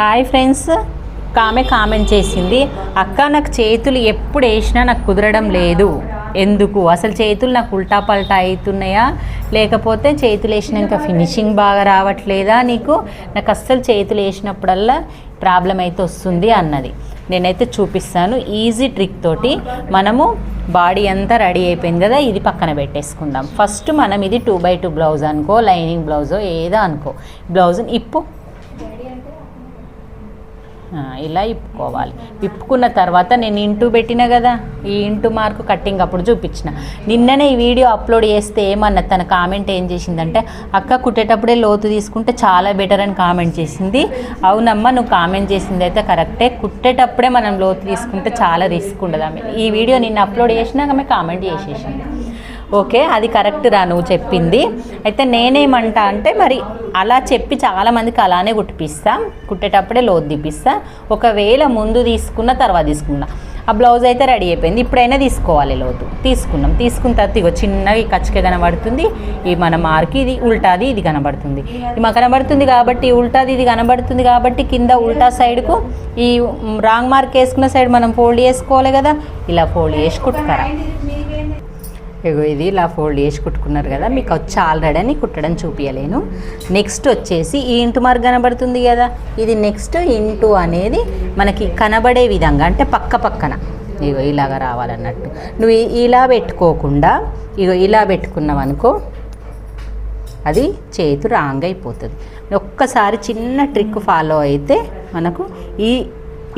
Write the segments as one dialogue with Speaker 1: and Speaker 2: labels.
Speaker 1: Hi friends. ఆమె comment చేసింది అక్క నాకు చేతులు ఎప్పుడు వేసినా నాకు కుదరడం లేదు. ఎందుకు? అసలు చేతులు నాకు ఉల్టా పల్టా అవుతున్నాయా? లేకపోతే చేతులు వేసినాక ఫినిషింగ్ బాగా రావట్లేదా నీకు? నాకు అస్సలు చేతులు వేసినప్పుడల్లా ప్రాబ్లం అయితే వస్తుంది అన్నది. నేనైతే చూపిస్తాను. ఈజీ ట్రిక్ తోటి మనము బాడీ అంతా రెడీ అయిపోయింది కదా ఇది పక్కన పెట్టేసుకుందాం. ఫస్ట్ మనం ఇది టూ బై టూ బ్లౌజ్ అనుకో లైనింగ్ బ్లౌజో ఏదో అనుకో. బ్లౌజ్ని ఇప్పు. ఇలా ఇప్పుకోవాలి? ఇప్పుకున్న తర్వాత నేను ఇంటూ పెట్టిన కదా ఈ ఇంటూ మార్కు కట్టింగ్ అప్పుడు చూపించిన. నిన్ననే ఈ వీడియో అప్లోడ్ చేస్తే ఏమన్నా తన కామెంట్ ఏం చేసిందంటే అక్క కుట్టేటప్పుడే లోతు తీసుకుంటే చాలా బెటర్ అని కామెంట్ చేసింది. అవునమ్మా నువ్వు కామెంట్ చేసింది అయితే కరెక్టే కుట్టేటప్పుడే మనం లోతు తీసుకుంటే చాలా రిస్క్ ఉండదు. ఆమె ఈ వీడియో నిన్న అప్లోడ్ చేసినాక ఆమె కామెంట్ చేసేసింది. ఓకే అది కరెక్ట్ రా నువ్వు చెప్పింది. అయితే నేనేమంటా అంటే మరి అలా చెప్పి చాలామందికి అలానే కుట్టిపిస్తా. కుట్టేటప్పుడే లోతు తీపిస్తా ఒకవేళ ముందు తీసుకున్న తర్వాత తీసుకున్నా. ఆ బ్లౌజ్ అయితే రెడీ అయిపోయింది. ఇప్పుడైనా తీసుకోవాలి లోతు. తీసుకున్నాం. తీసుకున్న తర్వాత ఇగో చిన్నగా ఈ కచ్చిక కనబడుతుంది. ఈ మన మార్కి ఇది ఉల్టాది ఇది కనబడుతుంది. ఇది మాకు కనబడుతుంది కాబట్టి ఉల్టాది ఇది కనబడుతుంది కాబట్టి కింద ఉల్టా సైడ్కు ఈ రాంగ్ మార్క్ వేసుకున్న సైడ్ మనం ఫోల్డ్ చేసుకోవాలి కదా. ఇలా ఫోల్డ్ చేసి కుట్టుకరా ఇగో ఇది ఇలా ఫోల్డ్ చేసి కుట్టుకున్నారు కదా మీకు వచ్చి ఆల్రెడీ అని కుట్టడం చూపించలేను నెక్స్ట్ వచ్చేసి ఈ ఇంటు మార్క్ కనబడుతుంది కదా ఇది నెక్స్ట్ ఇంటు అనేది మనకి కనబడే విధంగా అంటే పక్క పక్కన. ఇగో ఇలాగా రావాలన్నట్టు. నువ్వు ఇలా పెట్టుకోకుండా ఇగో ఇలా పెట్టుకున్నావు అనుకో అది చేతు రాంగ్ అయిపోతుంది. ఒక్కసారి చిన్న ట్రిక్ ఫాలో అయితే మనకు ఈ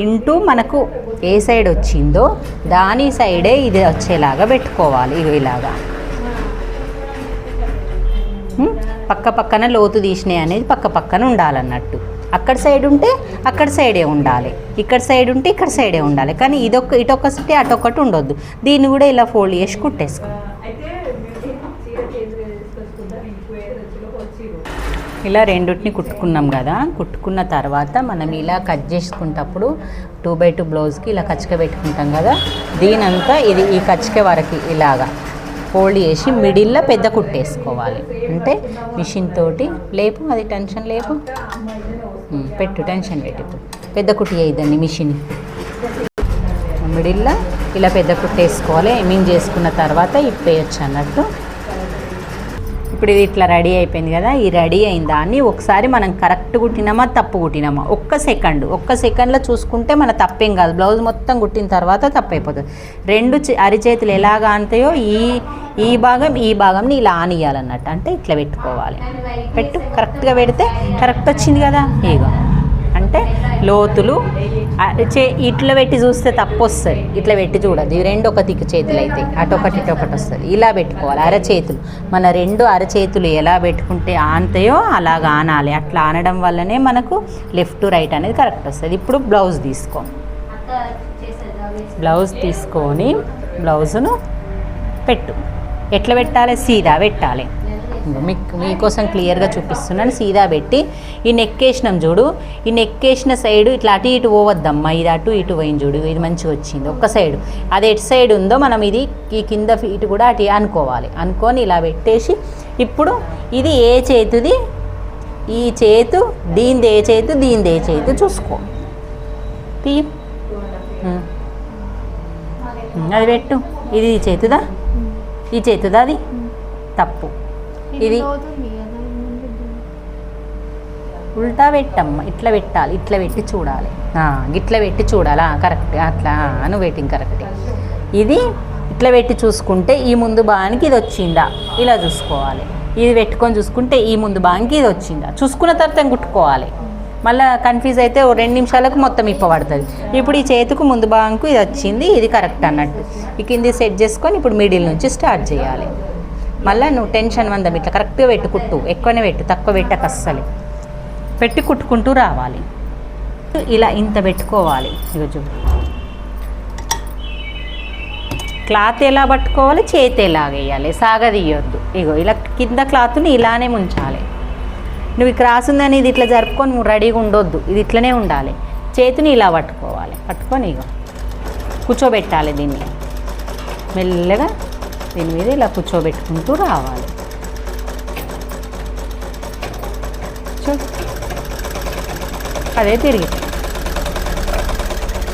Speaker 1: ఇంటూ మనకు ఏ సైడ్ వచ్చిందో దాని సైడే ఇది వచ్చేలాగా పెట్టుకోవాలి. ఇవి ఇలాగా. పక్క పక్కన లోతు తీసినాయి అనేది పక్క పక్కన ఉండాలన్నట్టు. అక్కడ సైడ్ ఉంటే అక్కడ సైడే ఉండాలి. ఇక్కడ సైడ్ ఉంటే ఇక్కడ సైడే ఉండాలి. కానీ ఇదొక ఇటొకటి అటొకటి ఉండొద్దు. దీన్ని కూడా ఇలా ఫోల్డ్ చేసి కుట్టేసుకో. ఇలా రెండుటిని కుట్టుకున్నాం కదా. కుట్టుకున్న తర్వాత మనం ఇలా కట్ చేసుకునేటప్పుడు టూ బై టూ బ్లౌజ్కి ఇలా కచ్చిక పెట్టుకుంటాం కదా. దీనంతా ఇది ఈ కచ్చిక వరకు ఇలాగా ఫోల్డ్ చేసి మిడిల్లో పెద్ద కుట్టేసుకోవాలి. అంటే మిషన్ తోటి లేపు అది టెన్షన్ లేపు. పెట్టు టెన్షన్ పెట్టు పెద్ద కుట్టి చేయదండి మిషన్. మిడిల్లో ఇలా పెద్ద కుట్టేసుకోవాలి. ఎమింగ్ చేసుకున్న తర్వాత ఇప్పేయచ్చు అన్నట్టు ఇప్పుడు ఇది ఇట్లా రెడీ అయిపోయింది కదా ఈ రెడీ అయిన దాన్ని ఒకసారి మనం కరెక్ట్ కుట్టినామా తప్పు కుట్టినామా? ఒక్క సెకండ్ ఒక్క సెకండ్లో చూసుకుంటే మన తప్పేం కాదు. బ్లౌజ్ మొత్తం కుట్టిన తర్వాత తప్పు అయిపోతుంది రెండు చే- అరిచేతులు ఎలాగా అంతాయో ఈ ఈ భాగం ఈ భాగంని ఇలా ఆనియాలన్నట్టు. అంటే ఇట్లా పెట్టుకోవాలి. పెట్టు కరెక్ట్గా పెడితే కరెక్ట్ వచ్చింది కదా. ఇగో అంటే లోతులు చే ఇట్లా పెట్టి చూస్తే తప్పు వస్తుంది ఇట్లా పెట్టి చూడదు ఈ రెండు ఒక దిక్కు చేతులు అయితే. అటొకటి ఇటొకటి వస్తుంది. ఇలా పెట్టుకోవాలి. అరచేతులు మన రెండు అరచేతులు ఎలా పెట్టుకుంటే ఆనతాయో అలాగ ఆనాలి. అట్లా ఆనడం వల్లనే మనకు లెఫ్ట్ రైట్ అనేది కరెక్ట్ వస్తుంది. ఇప్పుడు బ్లౌజ్ తీసుకో. బ్లౌజ్ తీసుకొని బ్లౌజును పెట్టు. ఎట్లా పెట్టాలి? సీదా పెట్టాలి. ఇంగో మీకు మీకోసం క్లియర్గా చూపిస్తున్నాను. సీదా పెట్టి ఈ నెక్ వేసినాం చూడు. ఈ నెక్ వేసిన సైడ్ ఇట్లా అటు ఇటు పోవద్దమ్మా. ఇది అటు ఇటు పోయింది చూడు. ఇది మంచిగా వచ్చింది. ఒక్క సైడ్. అది ఎటు సైడ్ ఉందో మనం ఇది ఈ కింద ఇటు కూడా అటు అనుకోవాలి. అనుకొని ఇలా పెట్టేసి ఇప్పుడు ఇది ఏ చేతిది? ఈ చేతు దీనిది ఏ చేతు? దీనిది ఏ చేతు? చూసుకో. తీ. అది పెట్టు. ఇది ఈ చేతుదా? ఈ చేతుదా అది? తప్పు. ఇది ఉల్టా పెట్టమ్మా ఇట్లా పెట్టాలి ఇట్లా పెట్టి చూడాలి. ఇట్లా పెట్టి చూడాలా? కరెక్ట్ అట్లా నువ్వు వెయిటింగ్ కరెక్ట్. ఇది ఇట్లా పెట్టి చూసుకుంటే ఈ ముందు భాగానికి ఇది వచ్చిందా? ఇలా చూసుకోవాలి. ఇది పెట్టుకొని చూసుకుంటే ఈ ముందు భాగానికి ఇది వచ్చిందా? చూసుకున్న తర్వాత కుట్టుకోవాలి? మళ్ళీ కన్ఫ్యూజ్ అయితే ఓ రెండు నిమిషాలకు మొత్తం ఇప్పబడుతుంది ఇప్పుడు ఈ చేతికి ముందు భాగంకు ఇది వచ్చింది ఇది కరెక్ట్ అన్నట్టు. ఈ కింది సెట్ చేసుకొని ఇప్పుడు మిడిల్ నుంచి స్టార్ట్ చేయాలి. మళ్ళీ నువ్వు టెన్షన్ వందం ఇట్లా కరెక్ట్గా పెట్టు కుట్టు ఎక్కువనే పెట్టు తక్కువ పెట్టక అస్సలు. పెట్టి కుట్టుకుంటూ రావాలి. ఇలా ఇంత పెట్టుకోవాలి. ఈరోజు క్లాత్ ఎలా పట్టుకోవాలి? చేతి ఎలా వేయాలి? సాగదీయొద్దు. ఇగో ఇలా కింద క్లాత్ని ఇలానే ముంచాలి. నువ్వు ఈ క్రాస్ ఉందని ఇది ఇట్లా జరుపుకొని నువ్వు రెడీగా ఉండొద్దు. ఇది ఇట్లనే ఉండాలి. చేతిని ఇలా పట్టుకోవాలి. పట్టుకొని ఇగో కూర్చోబెట్టాలి దీన్ని. మెల్లగా దీని మీద ఇలా కూర్చోబెట్టుకుంటూ రావాలి. అదే తిరిగి.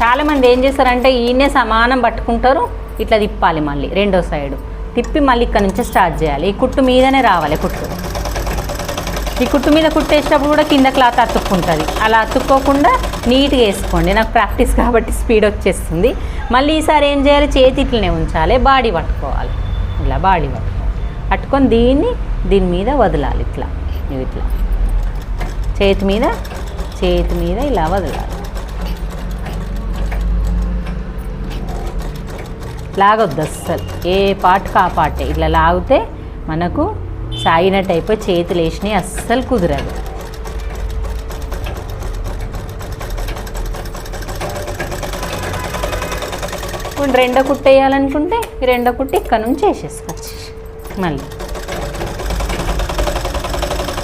Speaker 1: చాలామంది ఏం చేస్తారంటే ఈయనే సమానం పట్టుకుంటారు ఇట్లా తిప్పాలి మళ్ళీ రెండో సైడు. తిప్పి మళ్ళీ ఇక్కడ నుంచి స్టార్ట్ చేయాలి. ఈ కుట్టు మీదనే రావాలి కుట్టు. ఈ కుట్టు మీద కుట్టేసేటప్పుడు కూడా కింద క్లాత్ అతుక్కుంటుంది. అలా అతుక్కోకుండా నీట్గా వేసుకోండి. నాకు ప్రాక్టీస్ కాబట్టి స్పీడ్ వచ్చేస్తుంది. మళ్ళీ ఈసారి ఏం చేయాలి? చేతి ఇట్లనే ఉంచాలి బాడీ పట్టుకోవాలి. ఇలా బాడీ పట్టుకొని దీన్ని దీని మీద వదలాలి ఇట్లా. నువ్వు ఇట్లా. చేతి మీద చేతి మీద ఇలా వదలాలి. లాగొద్దు అస్సలు. ఏ పాటుకు ఆ పాటే. ఇట్లా లాగితే మనకు సాగినట్టు అయిపోయి చేతులు వేసినాయి అస్సలు కుదరదు. రెండో కుట్టు వేయాలనుకుంటే ఈ రెండో కుట్టు ఇక్కడ నుంచి వేసేసుకోవచ్చు. మళ్ళీ.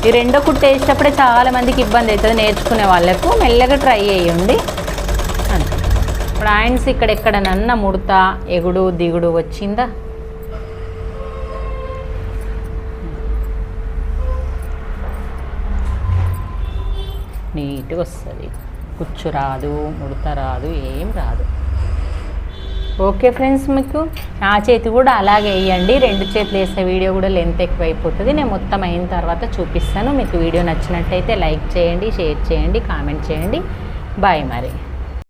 Speaker 1: ఈ రెండో కుట్టు వేసేటప్పుడే చాలా మందికి ఇబ్బంది అవుతుంది నేర్చుకునే వాళ్ళకు. మెల్లగా ట్రై చేయండి. అంతే. ఇప్పుడు ఆయన్స్ ఇక్కడ ఎక్కడనన్న ముడత ఎగుడు దిగుడు వచ్చిందా? నీట్గా వస్తుంది. కుచ్చు రాదు ముడత రాదు ఏం రాదు. ఓకే ఫ్రెండ్స్ మీకు నా చేతి కూడా అలాగే వేయండి. రెండు చేతులు వేసే వీడియో కూడా లెంత్ ఎక్కువ అయిపోతుంది నేను మొత్తం అయిన తర్వాత చూపిస్తాను. మీకు వీడియో నచ్చినట్టయితే లైక్ చేయండి షేర్ చేయండి కామెంట్ చేయండి. బాయ్ మరి.